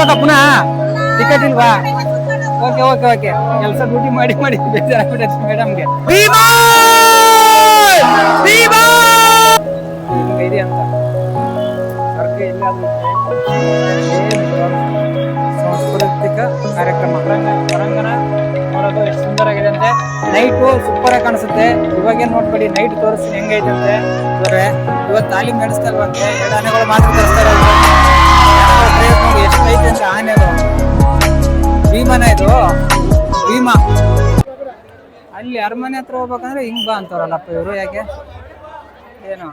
ಬರ್ಬೇಕಾ ಪುನಃ ಟಿಕೆಟ್ ಇಲ್ವಾ? ಓಕೆ ಓಕೆ ಓಕೆ ಕೆಲಸ ಡ್ಯೂಟಿ ಮಾಡಿ ಮಾಡಿ ಬೇಜಾರಾಗ್ಬಿಟ್ಟೈತೆ ಮೇಡಮ್ಗೆ. ಇದೆ ಅಂತ. ಸಾಂಸ್ಕೃತಿಕ ಕಾರ್ಯಕ್ರಮ. ಹೊರಾಂಗಣ ಹೊರಾಂಗಣ ನೋಡೋದು ಎಷ್ಟು ಸುಂದರವಾಗಿದೆ ಅಂತೆ ನೈಟು ಸೂಪರ್ ಆಗಿ ಕಾಣಿಸುತ್ತೆ. ಇವಾಗೇನು ನೋಡ್ಬೇಡಿ ನೈಟ್ ತೋರಿಸಿ ಹೆಂಗೈತೆ ಅಂತೆ. ಇವತ್ತು ತಾಲೀಮ್ ನಡೆಸ್ತಲ್ವಂತೆ ಎರಡು ಆನೆಗಳು ಮಾತ್ರ ಅಲ್ಲಿ ಅರಮನೆ ಹತ್ರ ಹೋಗ್ಬೇಕಂದ್ರೆ ಹಿಂಗೆ ಬಾ ಅಂತಾರಲ್ಲಪ್ಪ ಇವರು, ಯಾಕೆ? ಏನು.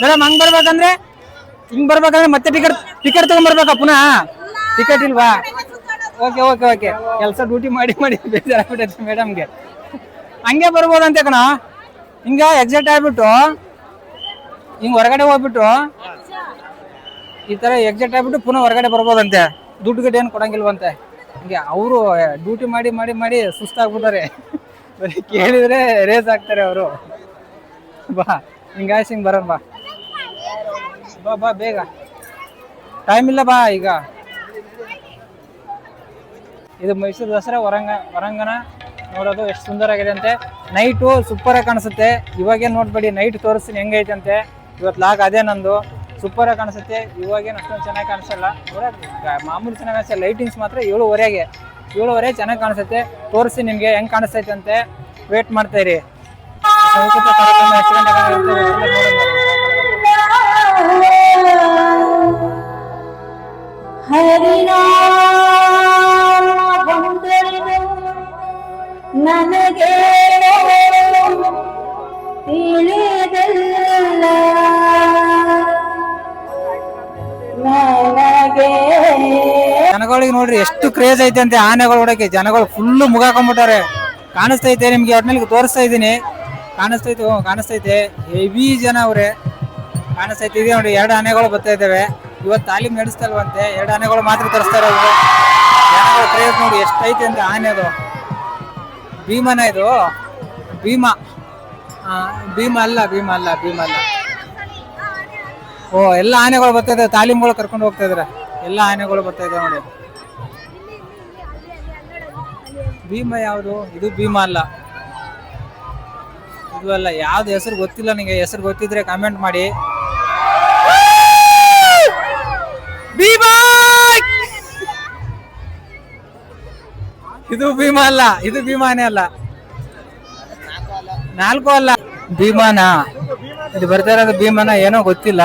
ಮೇಡಮ್, ಹಂಗ್ ಬರ್ಬೇಕಂದ್ರೆ, ಹಿಂಗ್ ಬರ್ಬೇಕಂದ್ರೆ ಮತ್ತೆ ಟಿಕೆಟ್ ಟಿಕೆಟ್ ತಗೊಂಡ್ ಬರ್ಬೇಕಾ ಪುನಃ? ಟಿಕೆಟ್ ಇಲ್ವಾ? ಓಕೆ ಓಕೆ ಓಕೆ ಕೆಲಸ ಡ್ಯೂಟಿ ಮಾಡಿ ಮಾಡಿ ಬೇಜಾರಾಗ್ಬಿಟ್ಟೈತೆ ಮೇಡಮ್ಗೆ. ಹಂಗೆ ಬರ್ಬೋದಂತೆ ಕಣ. ಹಿಂಗ ಎಕ್ಸಿಟ್ ಆಗ್ಬಿಟ್ಟು, ಹಿಂಗ್ ಹೊರಗಡೆ ಹೋಗ್ಬಿಟ್ಟು, ಈ ತರ ಎಕ್ಸಿಟ್ ಆಗ್ಬಿಟ್ಟು ಪುನಃ ಹೊರಗಡೆ ಬರ್ಬೋದಂತೆ. ದುಡ್ಡು ಗಿಡ ಏನು ಕೊಡಂಗಿಲ್ವಂತೆ? ಹಿಂಗೆ ಅವರು ಡ್ಯೂಟಿ ಮಾಡಿ ಮಾಡಿ ಮಾಡಿ ಸುಸ್ತಾಗ್ಬಿಟ್ಟಾರೆ ಬರೀ ಕೇಳಿದ್ರೆ ರೇಸ್ ಆಗ್ತಾರೆ ಅವರು. ಬಾ ಹಿಂಗಾಯ್ಸಿ ಹಿಂಗೆ ಬರೋಣ ಬಾ. ಬಾ ಬಾ, ಬೇಗ. ಟೈಮ್ ಇಲ್ಲ ಬಾ ಈಗ. ಇದು ಮೈಸೂರು ದಸರಾ ಹೊರಂಗ ಹೊರಾಂಗಣ ನೋಡೋದು ಎಷ್ಟು ಸುಂದರ ಆಗಿದೆ ಅಂತೆ. ನೈಟು ಸೂಪರಾಗಿ ಕಾಣಿಸುತ್ತೆ. ಇವಾಗೇನು ನೋಡ್ಬೇಡಿ ನೈಟ್ ತೋರಿಸ್ತೀನಿ, ಹೆಂಗೈತೆ ಅಂತೆ. ಇವತ್ತು ಲಾಗ್ ಅದೇ ನಂದು. ಸೂಪರ್ ಆಗಿ ಕಾಣಿಸುತ್ತೆ. ಇವಾಗೇನು ಅಷ್ಟೊಂದು ಚೆನ್ನಾಗಿ ಕಾಣಿಸಲ್ಲ ಮಾಮೂಲಿ ಚೆನ್ನಾಗಿ ಕಾಣಿಸಲ್ಲ ಲೈಟಿಂಗ್ಸ್ ಮಾತ್ರ ಏಳುವರೆಗೆ ಏಳುವರೆ ಚೆನ್ನಾಗಿ ಕಾಣಿಸುತ್ತೆ. ತೋರಿಸಿ ನಿಮಗೆ, ಹೆಂಗೆ ಕಾಣಿಸ್ತೈತೆ ಅಂತೆ. ವೇಟ್ ಮಾಡ್ತಾ ಇರಿ. ಸಂಸ್ಕೃತ ಜನಗಳಿಗೆ ನೋಡ್ರಿ ಎಷ್ಟು ಕ್ರೇಜ್ ಐತೆ ಅಂತೆ ಆನೆಗಳು ಹೊಡಕ್ಕೆ ಜನಗಳು ಫುಲ್ ಮುಗಾಕೊಂಡ್ಬಿಟ್ಟಾರೆ ಕಾಣಿಸ್ತೈತೆ ನಿಮ್ಗೆ ಅವ್ರನ್ನ ತೋರಿಸ್ತಾ ಇದ್ದೀನಿ. ಕಾಣಿಸ್ತೈತೆ ಕಾಣಿಸ್ತೈತೆ ಹೆವಿ ಜನ ಅವ್ರೆ. ಕಾಣಿಸ್ತೈತೆ ಇದೆ ನೋಡಿ, ಎರಡು ಆನೆಗಳು ಬರ್ತಾ ಇದ್ದಾವೆ. ಇವತ್ತು ತಾಲೀಮ್ ನಡೆಸ್ತಲ್ವಂತೆ ಎರಡು ಆನೆಗಳು ಮಾತ್ರ ತರಿಸ್ತಾರೆ ಜನಗಳ ಕ್ರೇಜ್ ನೋಡಿ ಎಷ್ಟೈತೆ ಅಂತ ಆನೆ ಅದು. ಭೀಮನ ಇದು. ಭೀಮ. ಭೀಮ ಅಲ್ಲ ಭೀಮ ಅಲ್ಲ ಭೀಮ ಅಲ್ಲ. ಓ, ಎಲ್ಲ ಆನೆಗಳು ಬರ್ತಾ ಇದಾವೆ ತಾಲೀಮ್ಗಳು ಕರ್ಕೊಂಡು ಹೋಗ್ತಾ ಇದಾರೆ. ಎಲ್ಲ ಆನೆಗಳು ಬರ್ತಾ ಇದಾವೆ ನೋಡಿ. ಭೀಮ ಯಾವುದು? ಇದು ಭೀಮ ಅಲ್ಲ. ಇದು ಅಲ್ಲ, ಯಾವ್ದು ಹೆಸರು ಗೊತ್ತಿಲ್ಲ ನಿಮಗೆ ಹೆಸರು ಗೊತ್ತಿದ್ರೆ ಕಮೆಂಟ್ ಮಾಡಿ. ಇದು ಭೀಮ ಅಲ್ಲ, ಇದು ಭೀಮಾನೇ ಅಲ್ಲ. ನಾಲ್ಕು ಅಲ್ಲ. ಭೀಮಾನ? ಇದು ಬರ್ತಾ ಇರೋದು ಭೀಮಾನ, ಏನೋ ಗೊತ್ತಿಲ್ಲ.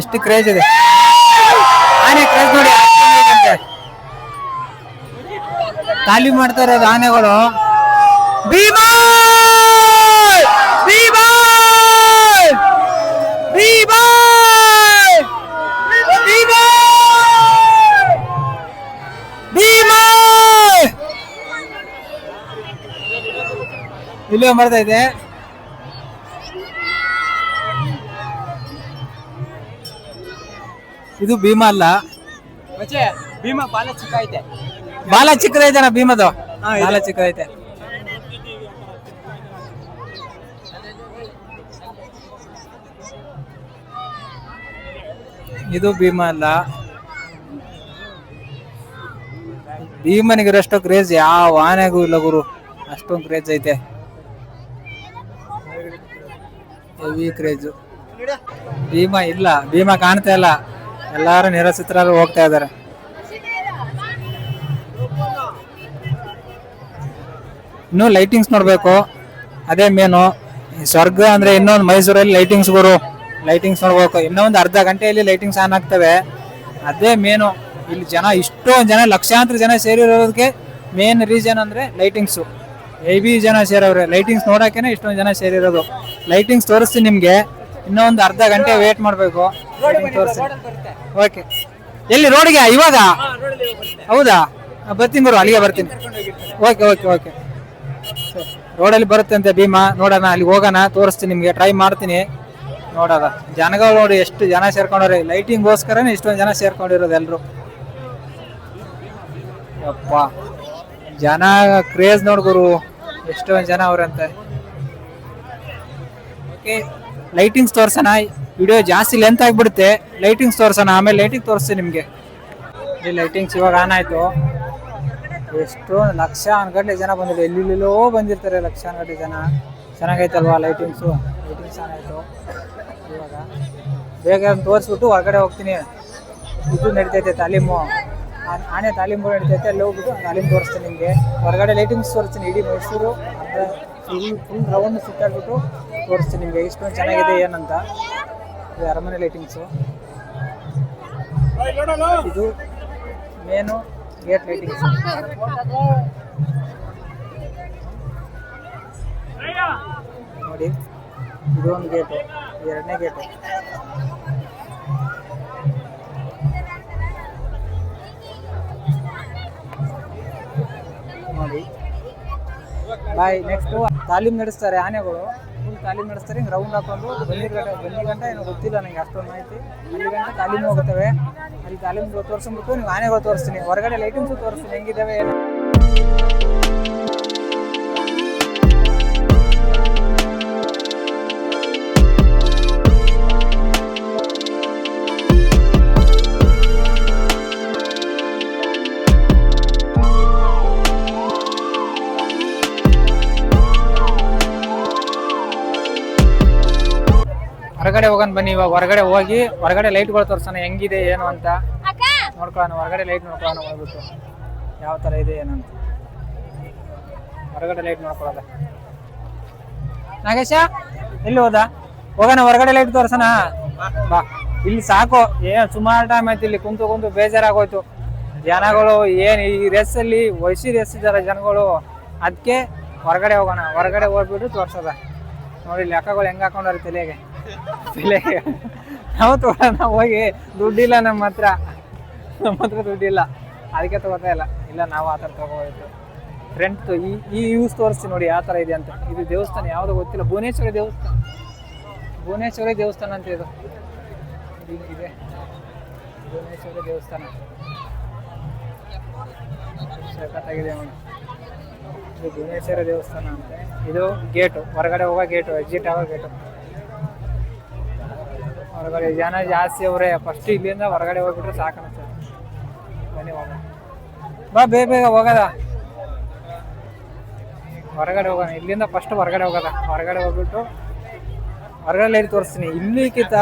ಎಷ್ಟು ಕ್ರೇಜ್ ಇದೆ. ಆನೆ ಕ್ರೇಜ್ ನೋಡಿ. ತಾಲೀಮ್ ಮಾಡ್ತಾ ಇರೋದು ಆನೆಗಳು ಭೀಮಾ ಇಲ್ಲೇ ಬರ್ತಾ ಇದೆ. ಇದು ಭೀಮಾ ಅಲ್ಲ. ಭೀಮ ಬಾಲ ಚಿಕ್ಕ ಐತೆ ಬಾಲ ಚಿಕ್ಕದೈತೆ ಭೀಮದು. ಬಾಲ ಚಿಕ್ಕದೈತೆ. ಇದು ಭೀಮ ಅಲ್ಲ. ಭೀಮನಿಗಿರಷ್ಟು ಕ್ರೇಜ್ ಯಾವ ಆನೆಗೂ ಇಲ್ಲ ಗುರು. ಅಷ್ಟೊಂದು ಕ್ರೇಜ್ ಐತೆ. ಹೆವಿ ಕ್ರೇಜು ಭೀಮ ಇಲ್ಲ ಭೀಮ ಕಾಣ್ತಾ ಇಲ್ಲ. ಎಲ್ಲಾರು ನಿರಸಿತರಾಗಿ ಹೋಗ್ತಾ ಇದಾರೆ ಇನ್ನು ಲೈಟಿಂಗ್ಸ್ ನೋಡಬೇಕು. ಅದೇ ಮೇನು ಸ್ವರ್ಗ ಅಂದ್ರೆ ಇನ್ನೊಂದು ಮೈಸೂರಲ್ಲಿ ಲೈಟಿಂಗ್ಸ್ ಗುರು. ಲೈಟಿಂಗ್ಸ್ ನೋಡ್ಬೇಕು. ಇನ್ನೊಂದು ಅರ್ಧ ಗಂಟೆಯಲ್ಲಿ ಲೈಟಿಂಗ್ಸ್ ಆನ್ ಆಗ್ತವೆ. ಅದೇ ಮೇನು ಇಲ್ಲಿ ಜನ ಇಷ್ಟೊಂದು ಜನ ಲಕ್ಷಾಂತರ ಜನ ಸೇರಿರೋದಕ್ಕೆ ಮೇನ್ ರೀಸನ್ ಅಂದರೆ ಲೈಟಿಂಗ್ಸು ಹೆವಿ ಜನ ಸೇರವ್ರೆ. ಲೈಟಿಂಗ್ಸ್ ನೋಡೋಕೆನೆ ಇಷ್ಟೊಂದು ಜನ ಸೇರಿರೋದು. ಲೈಟಿಂಗ್ಸ್ ತೋರಿಸ್ತೀನಿ ನಿಮಗೆ. ಇನ್ನೊಂದು ಅರ್ಧ ಗಂಟೆ ವೇಟ್ ಮಾಡಬೇಕು. ಓಕೆ ಎಲ್ಲಿ ರೋಡ್ಗೆ ಇವಾಗ? ಹೌದಾ? ಬರ್ತೀನಿ ಬರು ಅಲ್ಲಿಗೆ ಬರ್ತೀನಿ. ಓಕೆ ಓಕೆ ಓಕೆ ರೋಡಲ್ಲಿ ಬರುತ್ತೆ ಅಂತೆ ಭೀಮಾ. ನೋಡೋಣ, ಅಲ್ಲಿ ಹೋಗೋಣ, ತೋರಿಸ್ತೀನಿ ನಿಮಗೆ ಟ್ರೈ ಮಾಡ್ತೀನಿ. ನೋಡೋದ ಜನಗಳು ನೋಡಿ ಎಷ್ಟು ಜನ ಸೇರ್ಕೊಂಡವ್ರೆ ಲೈಟಿಂಗ್ಗೋಸ್ಕರನೇ ಇಷ್ಟೊಂದು ಜನ ಸೇರ್ಕೊಂಡಿರೋದು ಎಲ್ಲರೂ ಅಪ್ಪ ಜನ ಕ್ರೇಜ್ ನೋಡ್ಗುರು ಎಷ್ಟೊಂದು ಜನ ಅವ್ರಂತೆ. ಓಕೆ ಲೈಟಿಂಗ್ಸ್ ತೋರ್ಸೋಣ. ವಿಡಿಯೋ ಜಾಸ್ತಿ ಲೆಂತ್ ಆಗಿಬಿಡುತ್ತೆ. ಲೈಟಿಂಗ್ಸ್ ತೋರ್ಸೋಣ. ಆಮೇಲೆ ಲೈಟಿಂಗ್ ತೋರಿಸ್ತೀನಿ ನಿಮಗೆ. ಈ ಲೈಟಿಂಗ್ಸ್ ಇವಾಗ ಆನ್ ಆಯಿತು. ಎಷ್ಟೋ ಲಕ್ಷ ಅನ್ಗಟ್ಲೆ ಜನ ಬಂದಿದೆ. ಎಲ್ಲೆಲ್ಲೋ ಬಂದಿರ್ತಾರೆ ಲಕ್ಷ ಅನ್ಗಟ್ಲೆ ಜನ. ಚೆನ್ನಾಗೈತಲ್ವಾ ಲೈಟಿಂಗ್ಸು ಲೈಟಿಂಗ್ಸ್ ಚೆನ್ನಾಗಿತ್ತು ಇವಾಗ ಬೇಗ ತೋರಿಸ್ಬಿಟ್ಟು ಹೊರಗಡೆ ಹೋಗ್ತೀನಿ. ಇದು ನಡೀತೈತೆ ತಾಲೀಮು. ಆನೆ ತಾಲೀಮು ನಡೀತೈತೆ. ಅಲ್ಲಿ ಹೋಗ್ಬಿಟ್ಟು ತಾಲೀಮು ತೋರಿಸ್ತೀನಿ ನಿಮಗೆ. ಹೊರಗಡೆ ಲೈಟಿಂಗ್ಸ್ ತೋರಿಸ್ತೀನಿ. ಇಡೀ ಮೈಸೂರು ಅರ್ಧ ಫುಲ್ ಫುಲ್ ರೌಂಡ್ ಸುತ್ತಾಡ್ಬಿಟ್ಟು ತೋರಿಸ್ತೀನಿ ನಿಮಗೆ. ಇಷ್ಟೊಂದು ಚೆನ್ನಾಗಿದೆ, ಏನಂತ. ಇದು ಅರಮನೆ ಲೈಟಿಂಗ್ಸು ಇದು ಮೇನು ಗೇಟ್ ಲೈಟಿಂಗ್ ನೋಡಿ ಇದು ಒಂದು ಎರಡನೇ ಗೇಟು ನೋಡಿ. ಬಾಯ್ ನೆಕ್ಸ್ಟ್ ತಾಲೀಮ್ ನಡೆಸ್ತಾರೆ ಆನೆಗಳು. ತಾಲೀಮ್ ನಡೆಸ್ತಾರೆ, ಹಿಂಗೆ ರೌಂಡ್ ಹಾಕೊಂಡು ಬನ್ನಿ ಗಂಟೆ ಬನ್ನಿ ಗಂಟೆ ಏನೋ ಗೊತ್ತಿಲ್ಲ ನನಗೆ ಅಷ್ಟೊಂದು ಮಾಹಿತಿ. ಅಲ್ಲಿ ಗಂಟೆ ತಾಲೀಮು ಹೋಗುತ್ತವೆ ಅಲ್ಲಿ ತಾಲೀಮು ತೋರಿಸ್ಬಿಟ್ಟು ನೀವು ಆನೆಗಳು ತೋರಿಸ್ತೀನಿ. ಹೊರಗಡೆ ಲೈಟಿಂಗ್ಸು ತೋರಿಸ್ತೀನಿ. ಹೆಂಗಿದ್ದಾವೆ ಬನ್ನಿ ಇವಾಗ ಹೊರಗಡೆ ಹೋಗಿ ಹೊರಗಡೆ ಲೈಟ್ಗಳು ತೋರ್ಸೋಣ ಹೆಂಗಿದೆ ಏನು ಅಂತ. ನೋಡ್ಕೊಳ್ಳೋಣ ಹೊರಗಡೆ ಲೈಟ್ ನೋಡ್ಕೊಳ್ಳೋಣ ಹೋಗ್ಬಿಟ್ಟು. ಯಾವ ಥರ ಇದೆ ಏನಂತ ಹೊರಗಡೆ ಲೈಟ್ ನೋಡ್ಕೊಳ್ಳೋದ ನಾಗೇಶ ಎಲ್ಲಿ ಹೋದ? ಹೋಗೋಣ ಹೊರಗಡೆ ಲೈಟ್ ತೋರ್ಸೋಣ. ಬಾ. ಇಲ್ಲಿ ಸಾಕು. ಏನ್ ಸುಮಾರು ಟೈಮ್ ಆಯ್ತು ಇಲ್ಲಿ ಕುಂತು ಕುಂತು ಬೇಜಾರಾಗೋಯ್ತು. ಜನಗಳು ಏನು ಈ ರೇಸಲ್ಲಿ ವಯಸ್ಸಿ ರೇಸ್ ಇದ್ದಾರೆ ಜನಗಳು. ಅದಕ್ಕೆ ಹೊರಗಡೆ ಹೋಗೋಣ. ಹೊರಗಡೆ ಹೋಗ್ಬಿಟ್ಟು ತೋರ್ಸೋದ. ನೋಡಿ ಲೆಕ್ಕಗಳು ಹೆಂಗೆ ಹಾಕೊಂಡವ್ರೆ ತಲೆಗೆ. ತಲೆಗೆ ನಾವು ತಗೊಳ್ಳೋಣ ಹೋಗಿ ದುಡ್ಡಿಲ್ಲ ನಮ್ಮ ಹತ್ರ. ನಮ್ಮ ಹತ್ರ ದುಡ್ಡಿಲ್ಲ. ಅದಕ್ಕೆ ತಗೋತಾ ಇಲ್ಲ. ಇಲ್ಲ, ನಾವು ಆ ಥರ ತಗೋಬೇಕು. ಫ್ರೆಂಟ್ ಈ ಈ ಯೂಸ್ ತೋರಿಸ್ತೀನಿ ನೋಡಿ ಯಾವ ಥರ ಇದೆ ಅಂತ. ಇದು ದೇವಸ್ಥಾನ, ಯಾವುದು ಗೊತ್ತಿಲ್ಲ. ಭುವನೇಶ್ವರಿ ದೇವಸ್ಥಾನ. ಭುವನೇಶ್ವರಿ ದೇವಸ್ಥಾನ ಅಂತ ಇದು. ಇದು ಭುವನೇಶ್ವರಿ ದೇವಸ್ಥಾನ. ಸಖತ್ತಾಗಿದೆ ಇದು ಭುವನೇಶ್ವರಿ ದೇವಸ್ಥಾನ ಅಂತ. ಇದು ಗೇಟು. ಹೊರಗಡೆ ಹೋಗೋ ಗೇಟು ಎಕ್ಸಿಟ್ ಆಗೋ ಗೇಟು. ಹೊರಗಡೆ ಜನ ಜಾಸ್ತಿ ಅವರೇ. ಫಸ್ಟ್ ಇಲ್ಲಿಂದ ಹೊರಗಡೆ ಹೋಗ್ಬಿಟ್ರೆ ಸಾಕು ಸರ್ ಬನ್ನಿ ಹೋಗೋಣ ಬಾ, ಬೇಗ ಬೇಗ ಹೋಗೋದ. ಹೊರಗಡೆ ಹೋಗೋಣ. ಇಲ್ಲಿಂದ ಫಸ್ಟ್ ಹೊರಗಡೆ ಹೋಗೋದ. ಹೊರಗಡೆ ಹೋಗ್ಬಿಟ್ಟು ಹೊರಗಡೆ ಲೈಟ್ ತೋರಿಸ್ತೀನಿ. ಇಲ್ಲಿಕ್ಕಿಂತ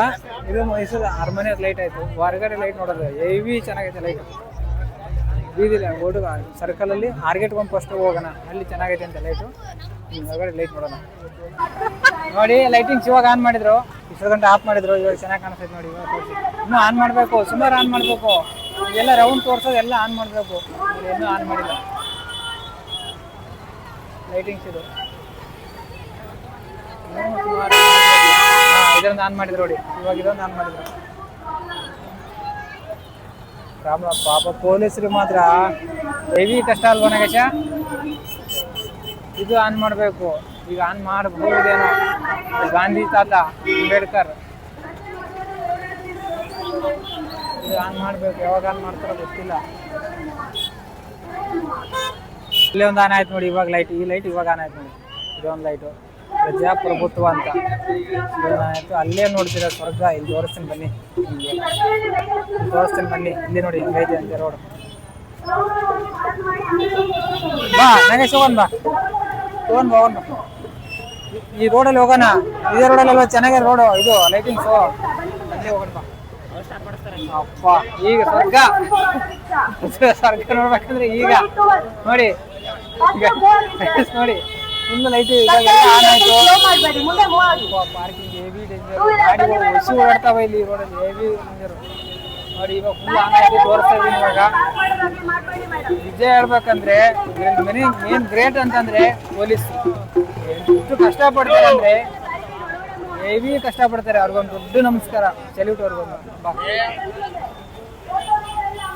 ಇದು ಮೈಸೂರು ಅರಮನೆ ಲೈಟ್ ಆಯಿತು. ಹೊರಗಡೆ ಲೈಟ್ ನೋಡೋದು. ಹೆವಿ ಚೆನ್ನಾಗೈತೆ ಲೈಟ್ ಬೀದಿಲ್ಲ ಹುಡುಗ ಸರ್ಕಲಲ್ಲಿ ಆರ್ಗೆಟ್ಕೊಂಡು ಫಸ್ಟ್ ಹೋಗೋಣ. ಅಲ್ಲಿ ಚೆನ್ನಾಗೈತೆ ಅಂತ ಲೈಟು ಹೊರಗಡೆ ಲೈಟ್ ನೋಡೋಣ. ನೋಡಿ ಲೈಟಿಂಗ್ಸ್ ಇವಾಗ ಆನ್ ಮಾಡಿದ್ರು. ಇಷ್ಟು ಗಂಟೆ ಆಫ್ ಮಾಡಿದ್ರು, ಇವಾಗ ಚೆನ್ನಾಗಿ ಕಾಣಿಸ್ತೈತೆ ನೋಡಿ, ಇವಾಗ ತೋರಿಸಿ. ಇನ್ನೂ ಆನ್ ಮಾಡಬೇಕು, ಸುಮಾರು ಆನ್ ಮಾಡಬೇಕು. ಎಲ್ಲ ರೌಂಡ್ ತೋರ್ಸೋದು ಎಲ್ಲ ಆನ್ ಮಾಡಬೇಕು. ಇನ್ನೂ ಆನ್ ಮಾಡಿಲ್ಲ. ಲೈಟಿಂಗ್ಸ್ ಇದು. ಇದರಿಂದ ಆನ್ ಮಾಡಿದ್ರು ನೋಡಿ, ಇವಾಗ ಇದೊಂದು ಆನ್ ಮಾಡಿದ್ರು. ರಾಮ, ಪಾಪ ಪೊಲೀಸರು ಮಾತ್ರ. ಹೆವಿ ಕಷ್ಟ ಅಲ್ವಾ ನಗೇಶ? ಇದು ಆನ್ ಮಾಡಬೇಕು. ಈಗ ಆನ್ ಮಾಡಬಹುದೇನೋ ಗಾಂಧಿ ತಾತ ಅಂಬೇಡ್ಕರ್. ಇದು ಆನ್ ಮಾಡ್ಬೇಕು, ಯಾವಾಗ ಆನ್ ಮಾಡ್ತಾರೋ ಗೊತ್ತಿಲ್ಲ. ಇಲ್ಲೇ ಒಂದು ಆನ್ ಆಯ್ತು ನೋಡಿ, ಇವಾಗ ಲೈಟ್ ಈ ಲೈಟ್ ಇವಾಗ ಆನ್ ಆಯ್ತು ನೋಡಿ. ಇದೊಂದು ಲೈಟು ಪ್ರಜಾಪ್ರಭುತ್ವ ಅಂತ. ಆಯ್ತು. ಅಲ್ಲೇ ನೋಡ್ತೀರ ಸ್ವರ್ಗ, ಇಲ್ಲಿ ತೋರಿಸ್ತೀನಿ ಬನ್ನಿ. ತೋರಿಸ್ತೀನಿ ಬನ್ನಿ. ಇಲ್ಲಿ ನೋಡಿ ಹಿಂಗೈತೆ ಅಂತ ರೋಡ್ ಬಾ ನಾಗೇಶ್ ಹೋಗೋಣ ಬಾ. ಹೋಗೋಣ ಬಾ, ಹೋಗೋಣ ಈ- ರೋಡಲ್ಲಿ ಹೋಗೋಣ. ಇದೇ ರೋಡಲ್ಲಿ ಅಲ್ವಾ ಚೆನ್ನಾಗಿದೆ ರೋಡು. ಇದು ಲೈಟಿಂಗ್ಸ್ ಅಲ್ಲಿ ಹೋಗೋಣ ಬಾ. ಅಪ್ಪ ಈಗ ಸ್ವರ್ಗ. ಸ್ವರ್ಗ ನೋಡ್ಬೇಕಂದ್ರೆ ಈಗ. ನೋಡಿ. ನೋಡಿ. ಫುಲ್ ಲೈಟ್ ಇವಾಗ ಆನ್ ಆಯ್ತು. ಪಾರ್ಕಿಂಗ್ ಹೆವಿ ಡೇಂಜರ್ ಗಾಡಿಗಳು ಹೊಸಿ ಓಡಾಡ್ತಾವ ಇಲ್ಲಿ. ರೋಡಲ್ಲಿ ಹೆವಿ ಡೇಂಜರ್ ನೋಡಿ ಇವಾಗ ಫುಲ್ ಆನ್ ಆಯ್ತು. ತೋರಿಸ್ತಾ ಇದೀನಿ ಇವಾಗ. ನಿಜ ಹೇಳ್ಬೇಕಂದ್ರೆ ಮೇನ್ ಮೇನ್ ಗ್ರೇಟ್ ಅಂತಂದ್ರೆ ಪೊಲೀಸ್ ಎಷ್ಟು ಕಷ್ಟಪಡ್ತಾರೆ ಅಂದ್ರೆ ಹೆವಿ ಕಷ್ಟಪಡ್ತಾರೆ ಅವ್ರಿಗೊಂದು ದೊಡ್ಡ ನಮಸ್ಕಾರ ಸೆಲ್ಯೂಟ್ ಅವ್ರಿಗೊಂದು.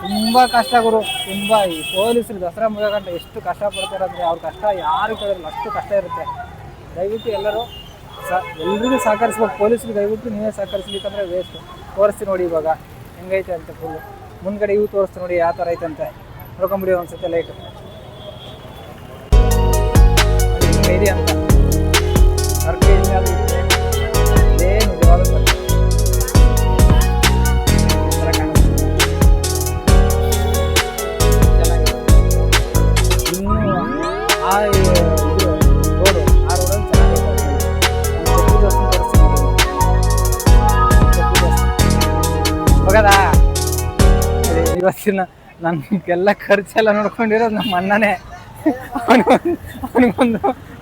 ತುಂಬಾ ಕಷ್ಟ ಗುರು, ತುಂಬಾ ಈ ಪೊಲೀಸರು ದಸರಾ ಮುಗಿಯಗಂಟ ಎಷ್ಟು ಕಷ್ಟ ಪಡ್ತಾರೆ ಅಂದ್ರೆ ಅವ್ರ ಕಷ್ಟ ಯಾರು ಕೇಳಿದ್ರು ಅಷ್ಟು ಕಷ್ಟ ಇರುತ್ತೆ. ದಯವಿಟ್ಟು ಎಲ್ಲರೂ ಸ, ಎಲ್ರಿಗೂ ಸಹಕರಿಸ್ಬೇಕು ಪೊಲೀಸರಿಗೆ ದಯವಿಟ್ಟು ನೀವೇ ಸಹಕರಿಸ್ಬೇಕಂದ್ರೆ ವೇಸ್ಟ್ ತೋರಿಸ್ತೀನಿ ನೋಡಿ ಇವಾಗ, ಹೆಂಗೈತೆ ಅಂತ ಫುಲ್ ಮುಂದ್ಗಡೆ ಇವು ತೋರಿಸ್ತೀನಿ ನೋಡಿ ಯಾವ ಥರ ಐತೆ ಅಂತ ನೋಡ್ಕೊಂಬಿಡಿ ಒಂದ್ಸತಿ ಲೈಟ್ ಇದೆ ಅಂತ. ಇವತ್ತಿನ ನನ್ಗೆಲ್ಲ ಖರ್ಚೆಲ್ಲ ನೋಡ್ಕೊಂಡಿರೋದು ನಮ್ಮ ಅಣ್ಣನೇ. ಅವನಿಗೊಂದು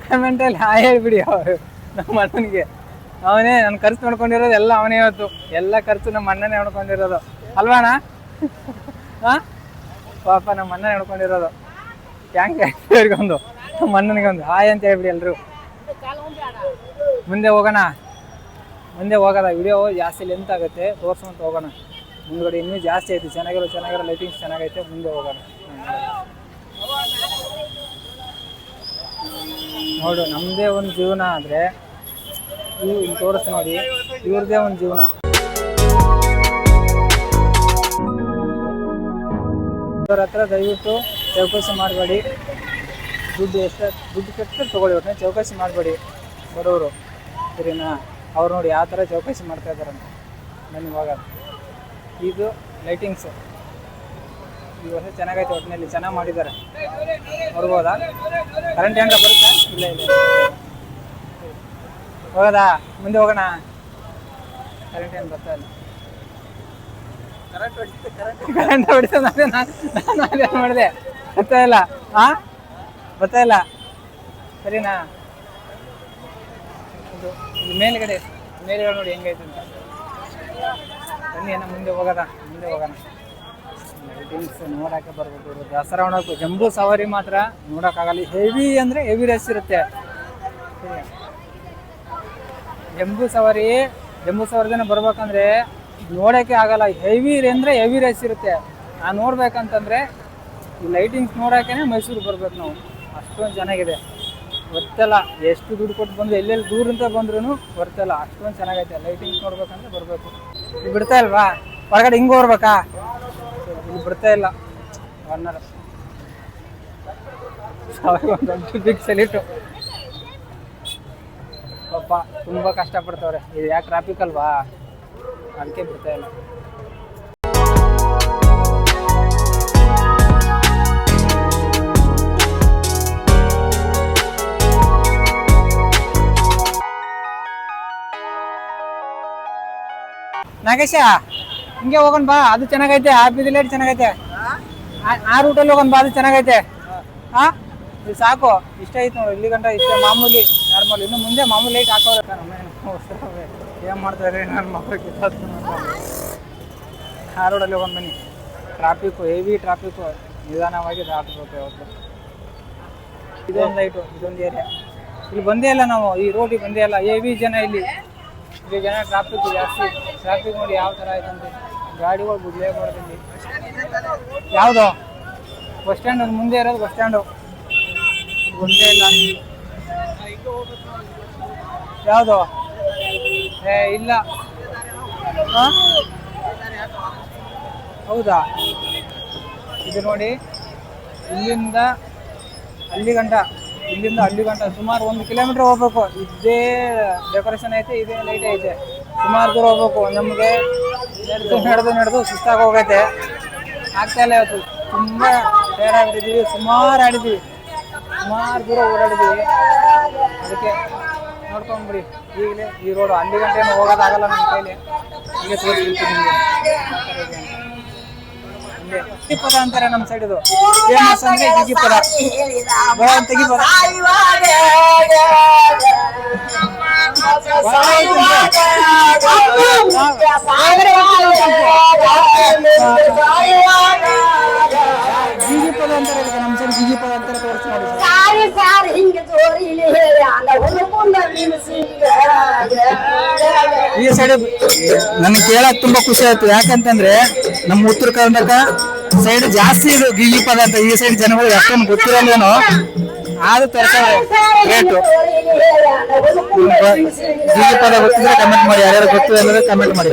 ಕಮೆಂಟಲ್ಲಿ ಹಾಯ್ ಹೇಳ್ಬಿಡಿ ಅವರು, ನಮ್ಮ ಅಣ್ಣನಿಗೆ. ಅವನೇ ನನ್ನ ಖರ್ಚು ನೋಡ್ಕೊಂಡಿರೋದು ಎಲ್ಲ ಅವನೇ ಇವತ್ತು. ಎಲ್ಲ ಖರ್ಚು ನಮ್ಮ ಅಣ್ಣನೇ ನೋಡ್ಕೊಂಡಿರೋದು. ಅಲ್ವಾಣ ಹಾ ಪಾಪ ನಮ್ಮ ಅಣ್ಣನೇ ನೋಡ್ಕೊಂಡಿರೋದು. ಥ್ಯಾಂಕ್ ಇವ್ರಿಗೊಂದು, ನಮ್ಮ ಅಣ್ಣನಿಗೆ ಒಂದು ಹಾಯ್ ಅಂತ ಹೇಳ್ಬಿಡಿ ಎಲ್ಲರು ಮುಂದೆ ಹೋಗೋಣ. ಮುಂದೆ ಹೋಗೋಣ ವಿಡಿಯೋ ಜಾಸ್ತಿ ಲೆಂತ್ ಆಗುತ್ತೆ. ತೋರ್ಸ್ಕೊಂತ ಹೋಗೋಣ. ಮುಂದ್ಗಡೆ ಇನ್ನೂ ಜಾಸ್ತಿ ಐತಿ. ಚೆನ್ನಾಗಿರೋ ಚೆನ್ನಾಗಿರೋ ಲೈಟಿಂಗ್ಸ್ ಚೆನ್ನಾಗೈತೆ, ಮುಂದೆ ಹೋಗೋಣ. ನೋಡು ನಮ್ಮದೇ ಒಂದು ಜೀವನ ಆದರೆ ಇವು ತೋರಿಸ್ ನೋಡಿ ಇವ್ರದ್ದೇ ಒಂದು ಜೀವನ. ಇವ್ರ ಹತ್ರ ದಯವಿಟ್ಟು ಚೌಕಾಸಿ ಮಾಡಬೇಡಿ. ದುಡ್ಡು ಎಷ್ಟು ದುಡ್ಡು ಕೆಟ್ಟು ತೊಗೊಳ್ಳಿ ಅವ್ರನ್ನ ಚೌಕಾಸಿ ಮಾಡಬೇಡಿ ಬಡವರು. ಸರಿನಾ? ಅವ್ರು ನೋಡಿ ಯಾವ ಥರ ಚೌಕಾಸಿ ಮಾಡ್ತಾ ಇದ್ದಾರಂತ. ನನಗೆ ಹೋಗೋಣ ಇದು ಲೈಟಿಂಗ್ಸು ಈ ವರ್ಷ ಚೆನ್ನಾಗೈತೆ ಒಟ್ಟಿನಲ್ಲಿ, ಚೆನ್ನಾಗಿ ಮಾಡಿದ್ದಾರೆ. ನೋಡ್ಬೋದಾ? ಕರೆಂಟ್ ಏನಾರ ಬರುತ್ತಾ? ಇಲ್ಲ ಇಲ್ಲ. ಹೋಗೋದಾ? ಮುಂದೆ ಹೋಗೋಣ. ಕರೆಂಟ್ ಏನು ಬರ್ತಾ ಇಲ್ಲ. ಕರೆಂಟ್ ಹೊಡಿತು ನಾನು ಅದೇ ಮಾಡಿದೆ. ಬರ್ತಾ ಇಲ್ಲ. ಹಾ ಬರ್ತಾ ಇಲ್ಲ. ಸರಿನಾ? ಇದು ಮೇಲ್ಗಡೆ ಮೇಲ್ಗಡೆ ನೋಡಿ ಹೆಂಗೈತೆ ಏನೋ ಮುಂದೆ ಹೋಗೋದ ಮುಂದೆ ಹೋಗೋಣ. ಲೈಟಿಂಗ್ಸ್ ನೋಡಕ್ಕೆ ಬರ್ಬೇಕು ದಸರಾ ನೋಡೋಕೆ ಜಂಬೂ ಸವಾರಿ ಮಾತ್ರ ನೋಡೋಕ್ಕಾಗಲ್ಲ. ಹೆವಿ ಅಂದರೆ ಹೆವಿ ರೇಸ್ ಇರುತ್ತೆ. ಜಂಬೂ ಸವಾರಿ ಜಂಬೂ ಸವಾರಿ ದಿನ ಬರ್ಬೇಕಂದ್ರೆ ನೋಡೋಕ್ಕೆ ಆಗಲ್ಲ. ಹೆವಿ ಅಂದರೆ ಹೆವಿ ರೇಸ್ ಇರುತ್ತೆ. ನಾನು ನೋಡ್ಬೇಕಂತಂದ್ರೆ ಈ ಲೈಟಿಂಗ್ಸ್ ನೋಡೋಕೆ ಮೈಸೂರು ಬರ್ಬೇಕು ನಾವು. ಅಷ್ಟೊಂದು ಚೆನ್ನಾಗಿದೆ. ಗೊತ್ತಲ್ಲ ಎಷ್ಟು ದುಡ್ಡು ಕೊಟ್ಟು ಬಂದು ಎಲ್ಲೆಲ್ಲಿ ದೂರಿಂದ ಬಂದ್ರೂ ಬರ್ತಲ್ಲ ಅಷ್ಟೊಂದು ಚೆನ್ನಾಗೈತೆ. ಲೈಟಿಂಗ್ಸ್ ನೋಡ್ಬೇಕಂದ್ರೆ ಬರಬೇಕು. ಬಿಡ್ತಾ ಇಲ್ವಾ? ಹೊರಗಡೆ ಹಿಂಗೆ ಹೋಗ್ಬೇಕಾ? ಇಲ್ಲಿ ಬಿಡ್ತಾ ಇಲ್ಲ. ಒನ್ನರ ಬಿಗ್ ಸೆಲಿಟು ಪಾಪ ತುಂಬ ಕಷ್ಟಪಡ್ತವ್ರೆ. ಇದು ಯಾಕೆ ಟ್ರಾಫಿಕ್ ಅಲ್ವಾ? ಅದಕ್ಕೆ ಬಿಡ್ತಾ ಇಲ್ಲ. ನಾಗೇಶ, ಹಿಂಗೆ ಹೋಗೋಣ ಬಾ, ಅದು ಚೆನ್ನಾಗೈತೆ, ಆ ಲೈಟ್ ಚೆನ್ನಾಗೈತೆ. ಆ- ರೂಟಲ್ಲಿ ಹೋಗೋಣ ಬಾ, ಅದು ಚೆನ್ನಾಗೈತೆ. ಹಾ ಇದು ಸಾಕು, ಇಷ್ಟ ಐತೆ ನೋಡಿ, ಇಲ್ಲಿ ಗಂಟ ಇಷ್ಟ, ಮಾಮೂಲಿ ನಾರ್ಮಲ್ ಇನ್ನು ಮುಂದೆ ಮಾಮೂಲಿ ಲೈಟ್ ಹಾಕೋದ್ರೆ ಏನು ಮಾಡ್ತಾರೆ ನನ್ನ ಮಕ್ಕಳಿಗೆ ಆ ರೋಡಲ್ಲಿ ಹೋಗೋಣ ಬನ್ನಿ. ಟ್ರಾಫಿಕ್ಕು ಹೆವಿ ಟ್ರಾಫಿಕ್ಕು ನಿಧಾನವಾಗಿ ದಾಟಬೇಕು ಯಾವತ್ತು. ಇದೊಂದು ಲೈಟು ಇದೊಂದು ಏರಿಯಾ ಇಲ್ಲಿ ಬಂದೇ ಇಲ್ಲ ನಾವು, ಈ ರೋಡಿಗೆ ಬಂದೇ ಇಲ್ಲ. ಹೆವಿ ಜನ ಇಲ್ಲಿ. ಇಲ್ಲಿ ಜನ ಟ್ರಾಫಿಕ್ ಜಾಸ್ತಿ ಟ್ರಾಫಿಕ್ ನೋಡಿ ಯಾವ ಥರ ಆಯ್ತಂತೆ ಗಾಡಿಗಳು ಬಿಡ್ಲೇಬಾರ್ದು ಇಲ್ಲಿ ಯಾವುದು? ಬಸ್ ಸ್ಟ್ಯಾಂಡ್ ಮುಂದೆ ಇರೋದು ಬಸ್ ಸ್ಟ್ಯಾಂಡು ಒಂದೇ ಇಲ್ಲ. ಯಾವುದು? ಏ, ಇಲ್ಲ? ಹೌದಾ? ಇದು ನೋಡಿ ಇಲ್ಲಿಂದ ಅಲ್ಲಿ ಗಂಟ ಇಲ್ಲಿಂದ ಅಲ್ಲಿ ಗಂಟ ಸುಮಾರು ಒಂದು ಕಿಲೋಮೀಟರ್ ಹೋಗ್ಬೇಕು. ಇದೇ ಡೆಕೋರೇಷನ್ ಐತೆ, ಇದೇ ಲೈಟ್ ಐತೆ. ಸುಮಾರು ದೂರ ಹೋಗ್ಬೇಕು. ನಮಗೆ ನಡೆದು ನಡೆದು ನಡೆದು ಸುಸ್ತಾಗಿ ಹೋಗೈತೆ. ಆಗ್ತಾ ಇಲ್ಲ ಇವತ್ತು. ತುಂಬ ಟೈರ್ ಸುಮಾರು ಆಡಿದ್ದೀವಿ. ಸುಮಾರು ದೂರ ಓಡಾಡಿದ್ದೀವಿ. ಅದಕ್ಕೆ ನೋಡ್ಕೊಂಡ್ಬಿಡಿ ಈಗಲೇ ಈ ರೋಡು ಅಲ್ಲಿ ಗಂಟೆ ಹೋಗೋದಾಗಲ್ಲ ನಮ್ಮ ಕೈಲಿ. ಹೀಗೆ ತೋರಿಸ್ಬಿಡ್ತೀನಿ ನಿಮಗೆ. ಅಂತಾರೆ ನಮ್ಮ ಸೈಡ್ ಇದು ಫೇಮಸ್ ಅಂದ್ರೆ ಪದ. ತೆಗಿ ಪದ. ಈ ಸೈಡ್ ನನಗೆ ಕೇಳಕ್ ತುಂಬಾ ಖುಷಿ ಆಯ್ತು. ಯಾಕಂತಂದ್ರೆ ನಮ್ಮ ಉತ್ತರ ಕರ್ನಾಟಕ ಸೈಡ್ ಜಾಸ್ತಿ ಇದು ಗಿಗಿ ಪದಾರ್ಥ ಈ ಸೈಡ್ ಜನಗಳು ಅಷ್ಟೊಂದು ಗೊತ್ತಿರಲ್ಲೇನೋ ಆದ್ರೂ ತರಕಾರಿ ರೇಟು ಗಿಜಿ ಪದ ಗೊತ್ತಿದ್ರೆ ಕಮೆಂಟ್ ಮಾಡಿ. ಯಾರ್ಯಾರು ಗೊತ್ತು ಅಂದ್ರೆ ಕಮೆಂಟ್ ಮಾಡಿ.